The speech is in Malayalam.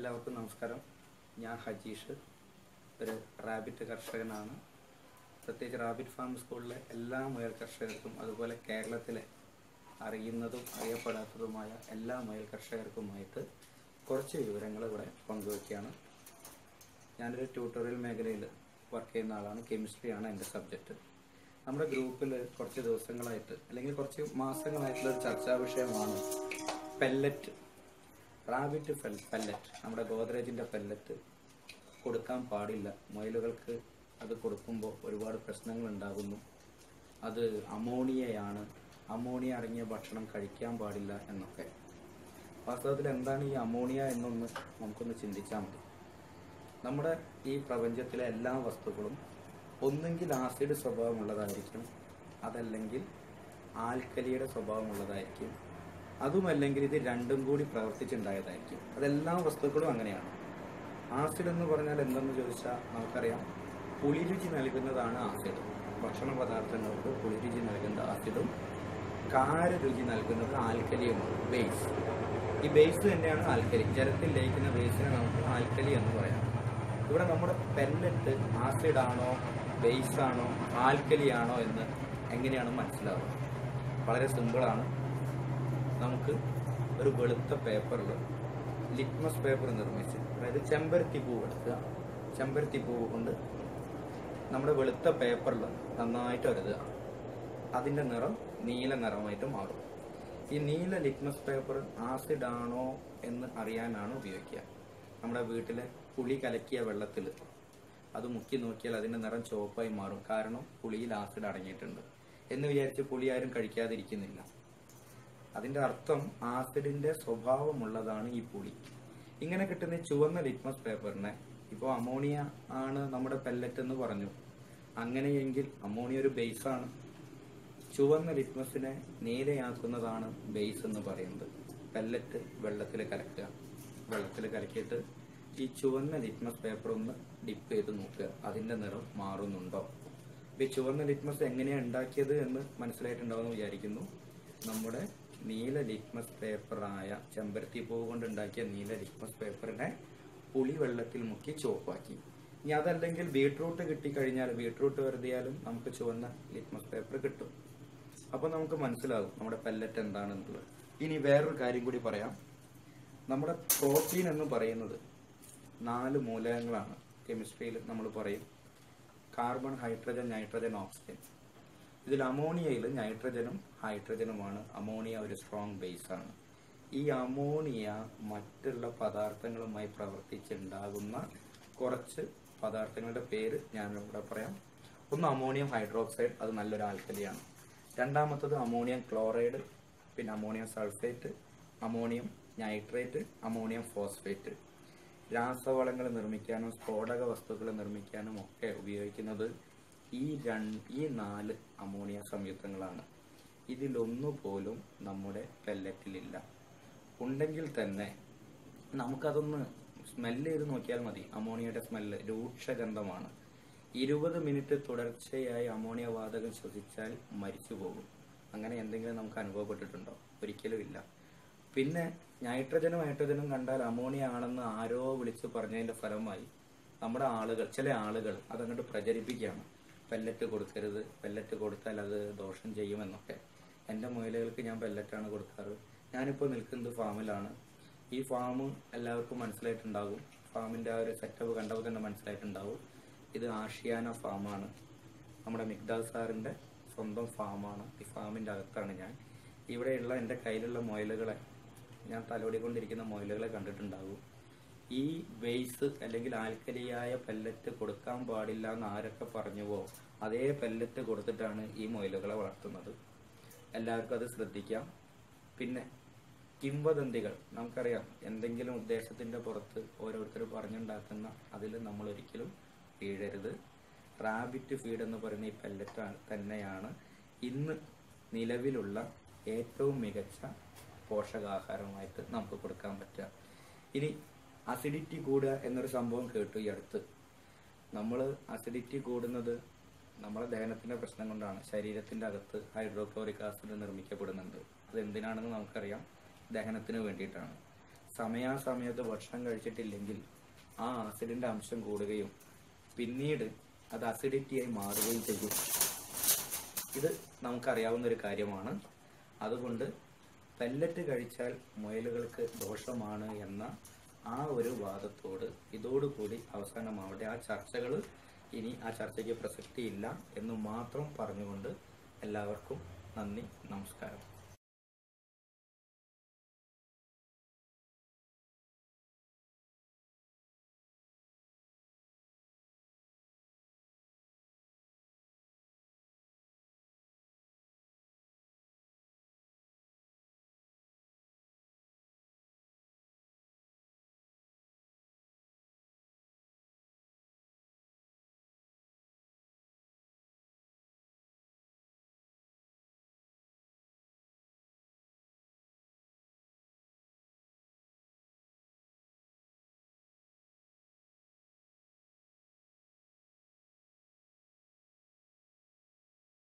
എല്ലാവർക്കും നമസ്കാരം. ഞാൻ ഹജീഷ്. ഒരു റാബിറ്റ് കർഷകനാണ്. പ്രത്യേകിച്ച് റാബിറ്റ് ഫാം സ്കൂളിലെ എല്ലാ മുയൽ കർഷകർക്കും അതുപോലെ കേരളത്തിലെ അറിയുന്നതും അറിയപ്പെടാത്തതുമായ എല്ലാ മുയൽ കർഷകർക്കുമായിട്ട് കുറച്ച് വിവരങ്ങൾ ഇവിടെ പങ്കുവയ്ക്കുകയാണ് ഞാനൊരു ട്യൂട്ടോറിയൽ മേഖലയിൽ വർക്ക് ചെയ്യുന്ന ആളാണ്. കെമിസ്ട്രിയാണ് എന്റെ സബ്ജക്റ്റ് നമ്മുടെ ഗ്രൂപ്പിൽ കുറച്ച് ദിവസങ്ങളായിട്ട് അല്ലെങ്കിൽ കുറച്ച് മാസങ്ങളായിട്ടുള്ള ഒരു ചർച്ചാ വിഷയമാണ് പെല്ലറ്റ് റാബിറ്റ് പെല്ലറ്റ് നമ്മുടെ ഗോദ്രേജിന്റെ പെല്ലറ്റ് കൊടുക്കാൻ പാടില്ല. മുയലുകൾക്ക് അത് കൊടുക്കുമ്പോൾ ഒരുപാട് പ്രശ്നങ്ങൾ ഉണ്ടാകുന്നു അത് അമോണിയയാണ്. അമോണിയ അടങ്ങിയ ഭക്ഷണം കഴിക്കാൻ പാടില്ല എന്നൊക്കെ. വാസ്തവത്തിൽ എന്താണ് ഈ അമോണിയ എന്നൊന്ന് നമുക്കൊന്ന് ചിന്തിച്ചാൽ മതി. നമ്മുടെ ഈ പ്രപഞ്ചത്തിലെ എല്ലാ വസ്തുക്കളും ഒന്നെങ്കിൽ ആസിഡ് സ്വഭാവമുള്ളതായിരിക്കും അതല്ലെങ്കിൽ ആൽക്കലിയുടെ സ്വഭാവമുള്ളതായിരിക്കും അതുമല്ലെങ്കിൽ ഇത് രണ്ടും കൂടി പ്രവർത്തിച്ചുണ്ടായതായിരിക്കും അതെല്ലാ വസ്തുക്കളും അങ്ങനെയാണ്. ആസിഡ് എന്ന് പറഞ്ഞാൽ എന്തെന്ന് ചോദിച്ചാൽ നമുക്കറിയാം. പുളിരുചി നൽകുന്നതാണ് ആസിഡ്. ഭക്ഷണ പദാർത്ഥങ്ങൾക്ക് പുളിരുചി നൽകുന്ന ആസിഡും കാരരുചി നൽകുന്നത് ആൽക്കലിയുമാണ് ബേസ്. ഈ ബേസ് തന്നെയാണ് ആൽക്കലി. ജലത്തിൽ ലയിക്കുന്ന ബേസിനെ നമുക്ക് ആൽക്കലി എന്ന് പറയാം. ഇവിടെ നമ്മുടെ പെല്ലറ്റ് ആസിഡാണോ ബേസാണോ ബേസ് ആണോ ആൽക്കലി എന്ന് എങ്ങനെയാണ് മനസ്സിലാവുക? വളരെ സിമ്പിളാണ്. നമുക്ക് ഒരു വെളുത്ത പേപ്പറിൽ ലിറ്റ്മസ് പേപ്പർ നിർമ്മിച്ച് അതായത് ചെമ്പരത്തി പൂവ് എടുക്കുക. ചെമ്പരത്തി പൂവ് കൊണ്ട് നമ്മുടെ വെളുത്ത പേപ്പറിൽ നന്നായിട്ട് എഴുതുക അതിന്റെ നിറം നീല നിറമായിട്ട് മാറും. ഈ നീല ലിറ്റ്മസ് പേപ്പർ ആസിഡ് ആണോ എന്ന് അറിയാനാണ് ഉപയോഗിക്കുക. നമ്മുടെ വീട്ടിലെ പുളി കലക്കിയ വെള്ളത്തിൽ അത് മുക്കി നോക്കിയാൽ അതിന്റെ നിറം ചുവപ്പായി മാറും. കാരണം പുളിയിൽ ആസിഡ് അടങ്ങിയിട്ടുണ്ട്. എന്ന് വിചാരിച്ച് പുളി ആരും കഴിക്കാതിരിക്കുന്നില്ല. അതിന്റെ അർത്ഥം ആസിഡിന്റെ സ്വഭാവമുള്ളതാണ് ഈ പുളി. ഇങ്ങനെ കിട്ടുന്ന ചുവന്ന ലിറ്റ്മസ് പേപ്പറിനെ ഇപ്പോൾ അമോണിയ ആണ് നമ്മുടെ പെല്ലറ്റ് എന്ന് പറഞ്ഞു. അങ്ങനെയെങ്കിൽ അമോണിയ ഒരു ബേസ് ആണ്. ചുവന്ന ലിറ്റ്മസിനെ നീലയാക്കുന്നതാണ് ബേസ് എന്ന് പറയുന്നത്. പെല്ലറ്റ് വെള്ളത്തിൽ കലക്കുക. വെള്ളത്തിൽ കലക്കിയിട്ട് ഈ ചുവന്ന ലിറ്റ്മസ് പേപ്പർ ഒന്ന് ഡിപ്പ് ചെയ്ത് നോക്കുക. അതിന്റെ നിറം മാറുന്നുണ്ടോ? ഈ ചുവന്ന ലിറ്റ്മസ് എങ്ങനെയാണ് ഉണ്ടാക്കിയത് എന്ന് മനസ്സിലായിട്ടുണ്ടാവുമെന്ന് വിചാരിക്കുന്നു. നമ്മുടെ നീല ലിറ്റ്മസ് പേപ്പറായ ചെമ്പരത്തി പൂവ് കൊണ്ട് ഉണ്ടാക്കിയ നീല ലിറ്റ്മസ് പേപ്പറിനെ പുളി വെള്ളത്തിൽ മുക്കി ചുവപ്പാക്കി. ഇനി അതല്ലെങ്കിൽ ബീട്രൂട്ട് കിട്ടിക്കഴിഞ്ഞാൽ ബീട്രൂട്ട് വെറുതെയാലും നമുക്ക് ചുവന്ന ലിറ്റ്മസ് പേപ്പർ കിട്ടും. അപ്പൊ നമുക്ക് മനസ്സിലാകും നമ്മുടെ പെല്ലറ്റ് എന്താണെന്നുള്ളത്. ഇനി വേറൊരു കാര്യം കൂടി പറയാം. നമ്മുടെ പ്രോട്ടീൻ എന്ന് പറയുന്നത് നാല് മൂലകങ്ങളാണ്. കെമിസ്ട്രിയിൽ നമ്മൾ പറയും. കാർബൺ ഹൈഡ്രജൻ നൈട്രജൻ ഓക്സിജൻ ഇതിൽ അമോണിയയിൽ നൈട്രജനും ഹൈഡ്രജനുമാണ്. അമോണിയ ഒരു സ്ട്രോങ് ബേസ് ആണ്. ഈ അമോണിയ മറ്റുള്ള പദാർത്ഥങ്ങളുമായി പ്രവർത്തിച്ചുണ്ടാകുന്ന കുറച്ച് പദാർത്ഥങ്ങളുടെ പേര് ഞാൻ ഇവിടെ പറയാം. ഒന്ന് അമോണിയം ഹൈഡ്രോക്സൈഡ് അത് നല്ലൊരു ആൽക്കലിയാണ്. രണ്ടാമത്തത് അമോണിയം ക്ലോറൈഡ് പിന്നെ ammonium sulphate ammonium nitrate ammonium phosphate. രാസവളങ്ങൾ നിർമ്മിക്കാനും സ്ഫോടക വസ്തുക്കൾ നിർമ്മിക്കാനും ഒക്കെ ഉപയോഗിക്കുന്നത് ഈ രണ്ട് ഈ നാല് അമോണിയ സംയുക്തങ്ങളാണ്. ഇതിലൊന്നു പോലും നമ്മുടെ പെല്ലറ്റിലില്ല ഉണ്ടെങ്കിൽ തന്നെ നമുക്കതൊന്ന് സ്മെല്ല് ചെയ്ത് നോക്കിയാൽ മതി. അമോണിയയുടെ സ്മെല്ല് രൂക്ഷഗന്ധമാണ്. ഇരുപത് മിനിറ്റ് തുടർച്ചയായി അമോണിയ വാതകം ശ്വസിച്ചാൽ മരിച്ചു പോകും അങ്ങനെ എന്തെങ്കിലും നമുക്ക് അനുഭവപ്പെട്ടിട്ടുണ്ടോ? ഒരിക്കലും ഇല്ല പിന്നെ നൈട്രജനും ഹൈഡ്രജനും കണ്ടാൽ അമോണിയ ആണെന്ന് ആരോ വിളിച്ചു പറഞ്ഞതിന്റെ ഫലമായി നമ്മുടെ ആളുകൾ ചില ആളുകൾ അതങ്ങോട്ട് പ്രചരിപ്പിക്കുകയാണ്. പെല്ലറ്റ് കൊടുക്കരുത്. പെല്ലറ്റ് കൊടുത്താൽ അത് ദോഷം ചെയ്യുമെന്നൊക്കെ എന്റെ മുയലുകൾക്ക് ഞാൻ പെല്ലറ്റാണ് കൊടുക്കാറ്. ഞാനിപ്പോൾ നിൽക്കുന്നത് ഫാമിലാണ് ഈ ഫാം എല്ലാവർക്കും മനസ്സിലായിട്ടുണ്ടാകും. ഫാമിന്റെ ആ ഒരു സെറ്റപ്പ് കണ്ടപ്പോൾ തന്നെ മനസ്സിലായിട്ടുണ്ടാകും ഇത് ആഷിയാന ഫാമാണ് നമ്മുടെ മിഗ്ദാൽ സാറിന്റെ സ്വന്തം ഫാമാണ് ഈ ഫാമിന്റെ അകത്താണ് ഞാൻ. ഇവിടെയുള്ള എന്റെ കയ്യിലുള്ള മുയലുകളെ ഞാൻ തലോടിക്കൊണ്ടിരിക്കുന്ന മുയലുകളെ കണ്ടിട്ടുണ്ടാകും. ഈ ബേസ് അല്ലെങ്കിൽ ആൽക്കലിയായ പെല്ലറ്റ് കൊടുക്കാൻ പാടില്ല എന്ന് ആരൊക്കെ പറഞ്ഞുവോ അതേ പെല്ലറ്റ് കൊടുത്തിട്ടാണ് ഈ മുയലുകളെ വളർത്തുന്നത്. എല്ലാവർക്കും അത് ശ്രദ്ധിക്കാം. പിന്നെ കിംവദന്തികൾ. നമുക്കറിയാം എന്തെങ്കിലും ഉദ്ദേശത്തിന്റെ പുറത്ത് ഓരോരുത്തർ പറഞ്ഞുണ്ടാക്കുന്ന അതിൽ നമ്മൾ ഒരിക്കലും വീഴരുത്. റാബിറ്റ് ഫീഡ് എന്ന് പറയുന്ന ഈ പെല്ലറ്റ് തന്നെയാണ് ഇന്ന് നിലവിലുള്ള ഏറ്റവും മികച്ച പോഷകാഹാരമായിട്ട് നമുക്ക് കൊടുക്കാൻ പറ്റുക. ഇനി അസിഡിറ്റി കൂടുക എന്നൊരു സംഭവം കേട്ടു ഈ അടുത്ത്. നമ്മൾ അസിഡിറ്റി കൂടുന്നത് നമ്മളെ ദഹനത്തിന്റെ പ്രശ്നം കൊണ്ടാണ്. ശരീരത്തിന്റെ അകത്ത് ഹൈഡ്രോക്ലോറിക് ആസിഡ് നിർമ്മിക്കപ്പെടുന്നുണ്ട്. അത് എന്തിനാണെന്ന് നമുക്കറിയാം. ദഹനത്തിന് വേണ്ടിയിട്ടാണ്. സമയാസമയത്ത് ഭക്ഷണം കഴിച്ചിട്ടില്ലെങ്കിൽ ആ ആസിഡിന്റെ അംശം കൂടുകയും പിന്നീട് അത് അസിഡിറ്റിയായി മാറുകയും ചെയ്യും. ഇത് നമുക്കറിയാവുന്ന ഒരു കാര്യമാണ്. അതുകൊണ്ട് പെല്ലറ്റ് കഴിച്ചാൽ മുയലുകൾക്ക് ദോഷമാണ് എന്ന ആ ഒരു വാദത്തോട് ഇതോടുകൂടി അവസാനമാവട്ടെ. ആ ചർച്ചകൾ ഇനി ആ ചർച്ചയ്ക്ക് പ്രസക്തിയില്ല എന്ന് മാത്രം പറഞ്ഞുകൊണ്ട് എല്ലാവർക്കും നന്ദി നമസ്കാരം.